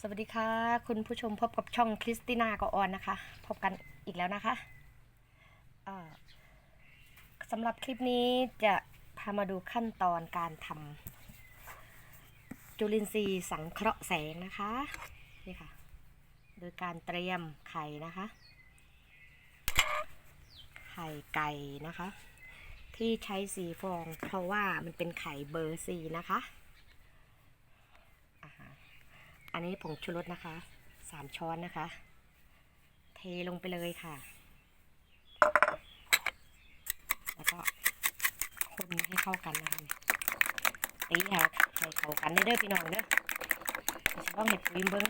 สวัสดีค่ะ คุณผู้ชมพบกับช่องคริสติน่ากับออนนะคะ พบกันอีกแล้วนะคะสำหรับคลิปนี้จะพามาดูขั้นตอนการทำจุลินทรีย์สังเคราะห์แสงนะคะนี่ค่ะ โดยการเตรียมไข่นะคะ ไข่ไก่นะคะ ที่ใช้สีฟองเพราะว่ามันเป็นไข่เบอร์สีนะคะ อันนี้ผงชูรสนะคะสามช้อนนะคะ เทลงไปเลยค่ะ แล้วก็คนให้เข้ากันนะคะตีให้ให้เข้ากันเด้อพี่น้องเด้อจะต้องเห็ดปุ๋ยเบิ้ง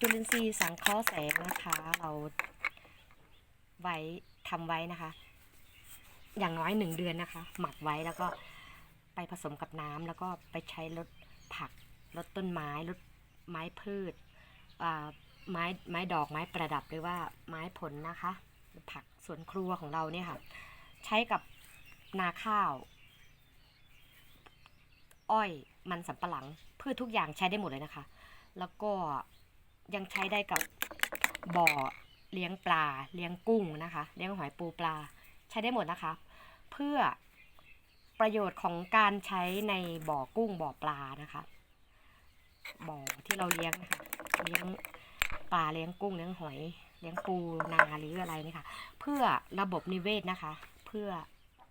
จุลินทรีย์สังเคราะห์แสงนะคะ เราไว้ทำไว้นะคะ อย่างน้อยหนึ่งเดือนนะคะ หมักไว้แล้วก็ไปผสมกับน้ำแล้วก็ไปใช้ลดผัก ลดต้นไม้ลดไม้พืชไม้ไม้ดอกไม้ประดับหรือว่าไม้ผลนะคะ ผักสวนครัวของเราเนี่ยค่ะ ใช้กับนาข้าว อ้อยมันสำปะหลังพืชทุกอย่างใช้ได้หมดเลยนะคะ แล้วก็ยังใช้ได้กับบ่อเลี้ยงปลา เลี้ยงกุ้งนะคะ เลี้ยงหอยปูปลาใช้ได้หมดนะคะ เพื่อประโยชน์ของการใช้ในบ่อกุ้งบ่อปลานะคะ บ่อที่เราเลี้ยงนะคะเลี้ยงปลาเลี้ยงกุ้งเลี้ยงหอย เลี้ยงปูนาหรืออะไรนี่ค่ะ เพื่อระบบนิเวศนะคะ เพื่อ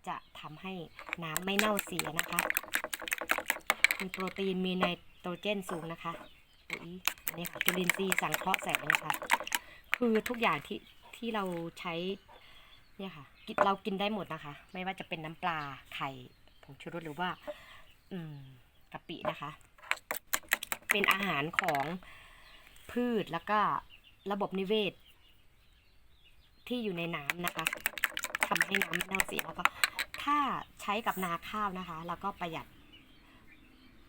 จะทำให้น้ำไม่เน่าเสียนะคะ มีโปรตีนมีไนโตรเจนสูงนะคะปุ๋ยอันนี้ค่ะจุลินทรีย์สังเคราะห์แสงนะคะ คือทุกอย่างที่ที่เราใช้เนี่ยค่ะเรากินได้หมดนะคะ ไม่ว่าจะเป็นน้ำปลาไข่ผงชูรสหรือว่า อืมกะปินะคะ เป็นอาหารของพืชแล้วก็ระบบนิเวศ ที่อยู่ในน้ำนะคะทำให้น้ำไม่เน่าเสียแล้วก็ถ้าใช้กับนาข้าวนะคะ แล้วก็ประหยัด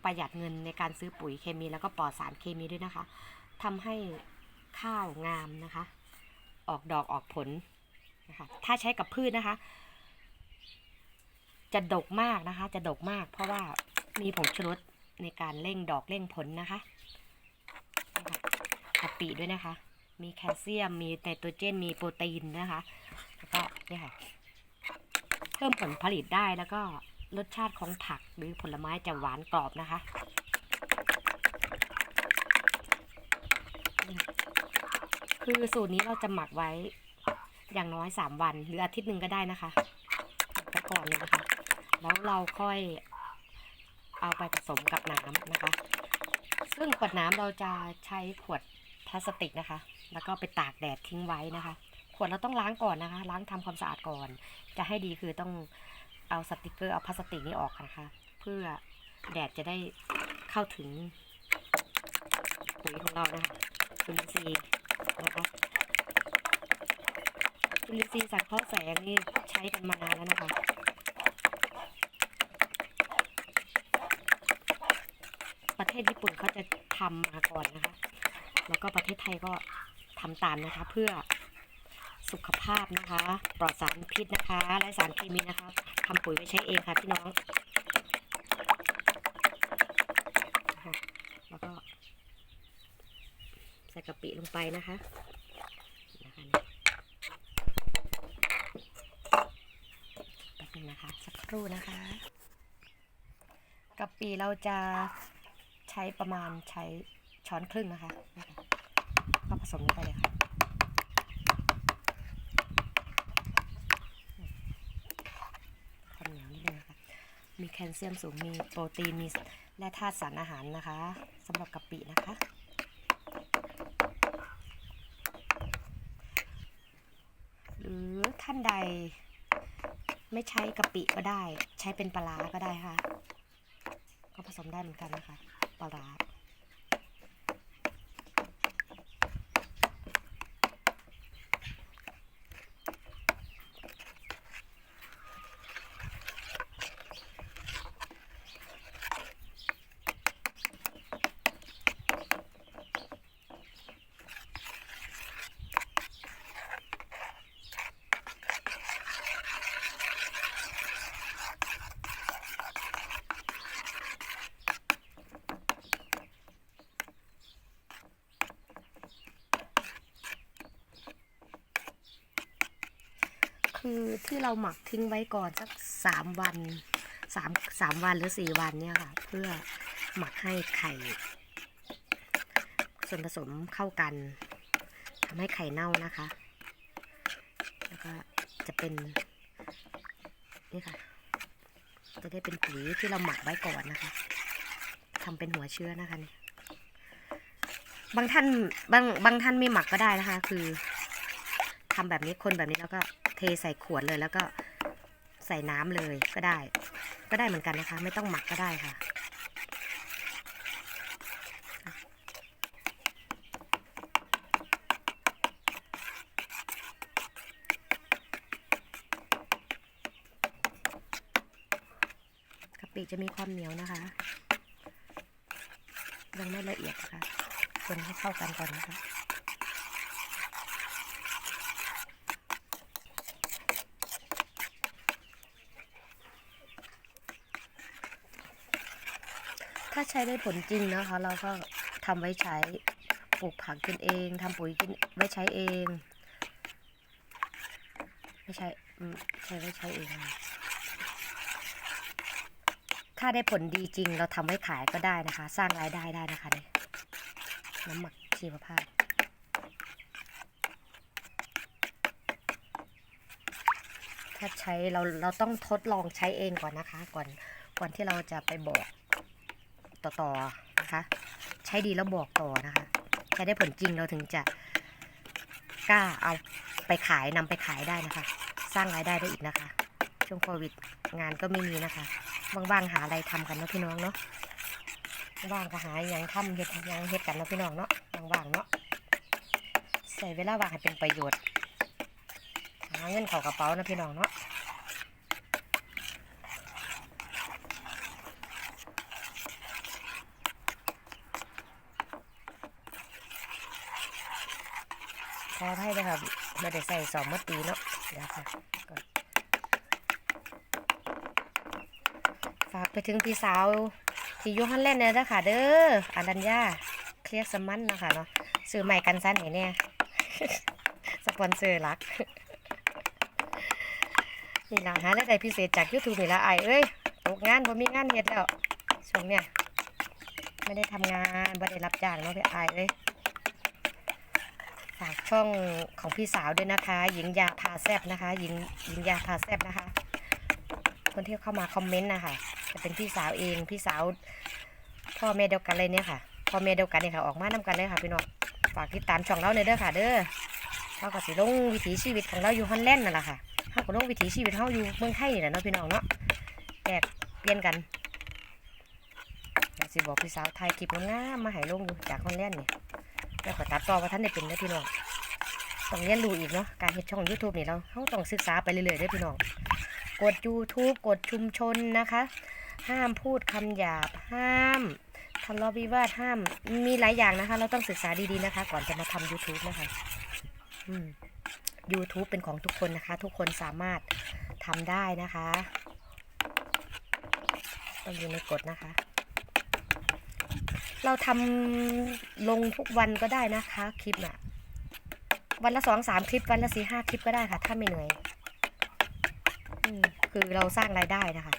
ประหยัดเงินในการซื้อปุ๋ยเคมีแล้วก็ปลอดสารเคมีด้วยนะคะทำให้ข้าวงามนะคะ ออกดอกออกผลนะคะถ้าใช้กับพืชนะคะ จะดกมากนะคะ จะดกมาก เพราะว่ามีผงชูรส ในการเร่งดอกเร่งผลนะคะนี่ค่ะกะปิด้วยนะคะ มีแคลเซียม มีไนโตรเจน มีโปรตีนนะคะ แล้วก็เนี่ยค่ะ เพิ่มผลผลิตได้แล้วก็รสชาติของผักหรือผลไม้จะหวานกรอบนะคะคือสูตรนี้เราจะหมักไว้อย่างน้อยสามวัน หรืออาทิตย์หนึ่งก็ได้นะคะไปก่อนเลยนะคะ แล้วเราค่อย เอาไปผสมกับน้ำนะคะ ซึ่งขวดน้ำเราจะใช้ขวดพลาสติกนะคะ แล้วก็ไปตากแดดทิ้งไว้นะคะ ขวดเราต้องล้างก่อนนะคะ ล้างทำความสะอาดก่อน จะให้ดีคือต้องเอาสติกเกอร์เอาพลาสติกนี้ออกนะคะ เพื่อแดดจะได้เข้าถึงปุ๋ยของเรานะคะจุลินทรีย์นะคะจุลินทรีย์สังเคราะห์แสงนี่ใช้กันมานานแล้วนะคะ ประเทศญี่ปุ่นเขาจะทำมาก่อนนะคะ แล้วก็ประเทศไทยก็ทำตามนะคะ เพื่อสุขภาพนะคะ ปลอดสารพิษนะคะและสารเคมีนะคะทำปุ๋ยไปใช้เองค่ะพี่น้องแล้วก็ใส่กะปิลงไปนะคะนะคะ สักครู่นะคะกะปิเราจะ ใช้ประมาณใช้ช้อนครึ่งนะคะ ก็ผสมลงไปเลยค่ะความเหนียวนิดนึงนะคะมีแคลเซียมสูงมีโปรตีนมีและธาตุสารอาหารนะคะสำหรับกะปินะคะหรือท่านใดไม่ใช้กะปิก็ได้ ใช้เป็นปลาก็ได้ค่ะ ก็ผสมได้เหมือนกันนะคะ ปลาร้า คือที่เราหมักทิ้งไว้ก่อนสักสามวันสามสามวันหรือสี่วันเนี่ยค่ะ เพื่อหมักให้ไข่ส่วนผสมเข้ากันทำให้ไข่เน่านะคะ แล้วก็จะเป็นนี่ค่ะ จะได้เป็นปุ๋ยที่เราหมักไว้ก่อนนะคะทำเป็นหัวเชื้อนะคะนี่บางท่านบางบางท่านไม่หมักก็ได้นะคะ คือทำแบบนี้คนแบบนี้แล้วก็ ใส่ขวดเลยแล้วก็ใส่น้ำเลยก็ได้ ก็ได้เหมือนกันนะคะ ไม่ต้องหมักก็ได้ค่ะ กะปิจะมีความเหนียวนะคะ ยังไม่ละเอียดนะคะคนให้เข้ากันก่อนนะคะ ถ้าใช้ได้ผลจริงนะคะ เราก็ทำไว้ใช้ปลูกผักกินเองทำปุ๋ยกินไว้ใช้เอง ไม่ใช่ใช้ไว้ใช้เอง ถ้าได้ผลดีจริง เราทำไว้ขายก็ได้นะคะ สร้างรายได้ได้นะคะเนี่ยน้ำหมักชีวภาพถ้าใช้เราเราต้องทดลองใช้เองก่อนนะคะ ก่อนก่อนที่เราจะไปบอก ต่อๆนะคะ ใช้ดีแล้วบอกต่อนะคะ ใช้ได้ผลจริงเราถึงจะกล้าเอาไปขายนำไปขายได้นะคะ สร้างรายได้ได้อีกนะคะ ช่วงโควิดงานก็ไม่มีนะคะว่างๆหาอะไรทำกันเนาะพี่น้องเนาะว่างก็หาอย่างทำเฮ็ดยังเฮ็ดกันเนาะพี่น้องเนาะว่างๆเนาะใส่เวลาว่างให้เป็นประโยชน์หาเงินเข้ากระเป๋านะพี่น้องเนาะ ขอให้เลยค่ะไม่ได้ใส่สองมัดตีเนาะเดี๋ยวค่ะก่อนฝากไปถึงพี่สาวที่ยูฮันแลนด์เนี่ยนะคะเด้ออันดัญญาเคลียร์สมันนะคะเนาะซื้อใหม่กันสั้นไหนเนี่ยสปอนเซอร์หลักนี่ละหารายได้พิเศษจาก YouTube นี่ละไอเอ้ยตกงานบ่มีงานเฮ็ดแล้วช่วงเนี้ยไม่ได้ทำงานบ่ได้รับจ้างเนาะพี่ไอเอ้ย ฝากช่องของพี่สาวด้วยนะคะ หญิงยาพาแซบนะคะ หญิงหญิงยาพาแซบนะคะ คนที่เข้ามาคอมเมนต์นะคะจะเป็นพี่สาวเองพี่สาว พ่อแม่เดียวกันเลยเนี่ยค่ะพ่อแม่เดียวกันเนี่ยค่ะออกมานํกันเลยค่ะพี่น้องฝากติดตามช่องเราเลยเด้อค่ะ เด้อเราก็สิลงวิถีชีวิตของเราอยู่ฮอลแลนด์นั่นแหละค่ะเราก็ลงวิถีชีวิตเราอยู่เมืองไทยนี่แหละเนาะพี่น้องเนาะแยกเปลี่ยนกันสิบอกพี่สาวไทยคลิปงามมาให้ลงอยู่จากฮอลแลนด์นี่ย แล้วก็ตัดต่อว่าท่านได้เป็นเด้พี่น้องต้องเรียนรู้อีกเนาะการเฮ็ดช่อง YouTube นี่เราเราต้องศึกษาไปเรื่อยๆด้อพี่น้องกด YouTube กดชุมชนนะคะ ห้ามพูดคำหยาบห้ามทะเลาะวิวาทห้ามมีหลายอย่างนะคะ เราต้องศึกษาดีๆนะคะ ก่อนจะมาทำ YouTube นะคะอืม YouTube เป็นของทุกคนนะคะ ทุกคนสามารถทำได้นะคะ ต้องอยู่ในกฎนะคะ เราทำลงทุกวันก็ได้นะคะ คลิปน่ะวันละสองสามคลิปวันละสี่ห้าคลิปก็ได้ค่ะ ถ้าไม่เหนื่อยอคือเราสร้างรายได้นะคะ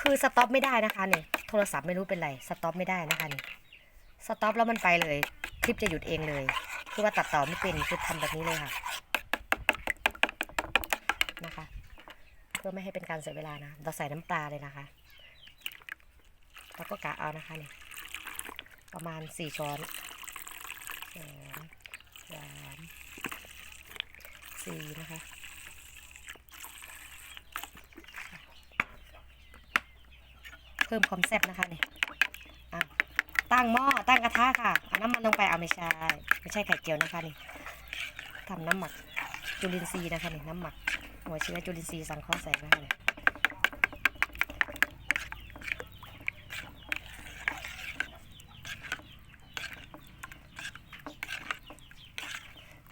คือสต็อปไม่ได้นะคะเนี่ยโทรศัพท์ไม่รู้เป็นไรสต็อปไม่ได้นะคะนี่สต็อปแล้วมันไปเลย คลิปจะหยุดเองเลย คือว่าตัดต่อไม่เป็นคือทำแบบนี้เลยค่ะ เพื่อไม่ให้เป็นการเสียเวลานะ เราใส่น้ำปลาเลยนะคะ แล้วก็กะเอานะคะเนี่ยประมาณสี่ช้อนสองสามสี่นะคะเพิ่มความแซ่บนะคะเนี่ยอะตั้งหม้อตั้งกระทะค่ะเอาน้ำมันลงไปเอาไม่ใช่ไม่ใช่ไข่เจียวนะคะนี่ทำน้ำหมักจุลินทรีย์นะคะนี่น้ำหมัก หัวเชื้อจุลินทรีย์สังเคราะห์แสงนะคะเนี่ย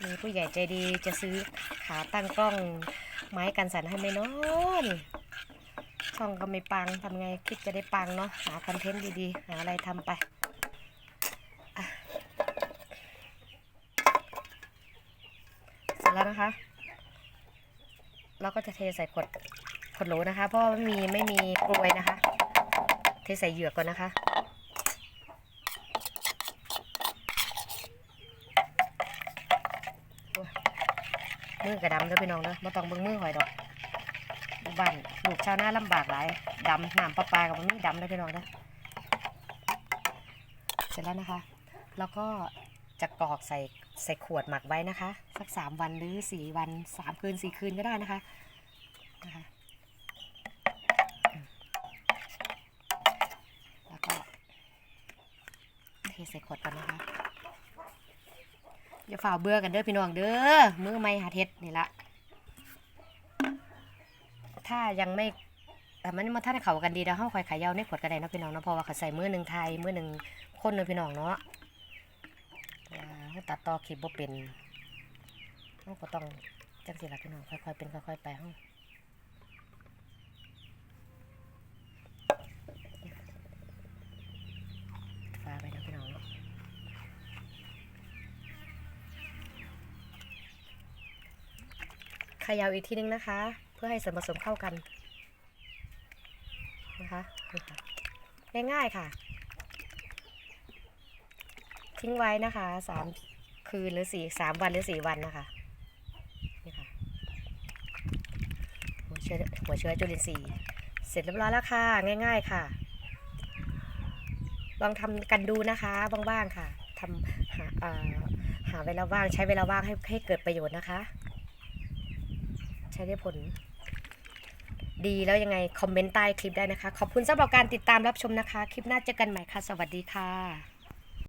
มีผู้ใหญ่ใจดีจะซื้อขาตั้งกล้องไม้กันสั่นให้ไหมเนาะนี่ช่องก็ไม่ปังทำไงคิดจะได้ปังเนาะหาคอนเทนต์ดีๆ หาอะไรทำไปอะเสร็จแล้วนะคะ เรา ก็จะเทใส่ขวดขวดโหลนะคะ เพราะไม่มีไม่มีกลวยนะคะ เทใส่เหยือกก่อนนะคะมือกระดำเด้อพี่น้องเด้อบ่ต้องเบิ่งมือหอยดอกบ้านลูกชาวนาลำบากหลายดำน้ำประปลากับมันมีดำเด้อพี่น้องเด้อเสร็จแล้วนะคะ แล้วก็ จะกรอกใส่ใส่ขวดหมักไว้นะคะ สักสามวันหรือสี่วันสามคืนสี่คืนก็ได้นะคะนะคะแล้วก็เทใส่ขวดกันนะคะอย่าฝ่าเบื่อกันเด้อพี่น้องเด้อมือไม่หาเท็ดนี่ละถ้ายังไม่แต่มันมาท่านเขากันดีแล้วเฮาคอยขายยาวในขวดกระไดเนาะพี่น้องเนาะเพราะว่าเขาใส่มือหนึ่งไทยมือหนึ่งคนเนาะพี่น้องเนาะ เฮาตัดต่อคลิปบ่เป็นเฮาก็ต้องจังสิละพี่น้องค่อยๆเป็นค่อยๆไปเฮาฟ้าไปนะพี่น้องขยาวอีกทีนึงนะคะ เพื่อให้ส่วนผสมเข้ากันนะคะง่ายๆค่ะ ทิ้งไว้นะคะสามคืนหรือสี่สามวันหรือสี่วันนะคะนี่ค่ะหัวเชื้อหัวเชื้อจุลินทรีย์เสร็จเรียบร้อยแล้วค่ะ ง่าย ๆค่ะ ลองทำกันดูนะคะบ้างๆค่ะทำหาเอ่อหาเวลาว่างใช้เวลาว่างให้ให้เกิดประโยชน์นะคะ ใช้ได้ผล ดีแล้วยังไง คอมเมนต์ใต้คลิปได้นะคะ ขอบคุณสำหรับการติดตามรับชมนะคะ คลิปหน้าเจอกันใหม่ค่ะ สวัสดีค่ะ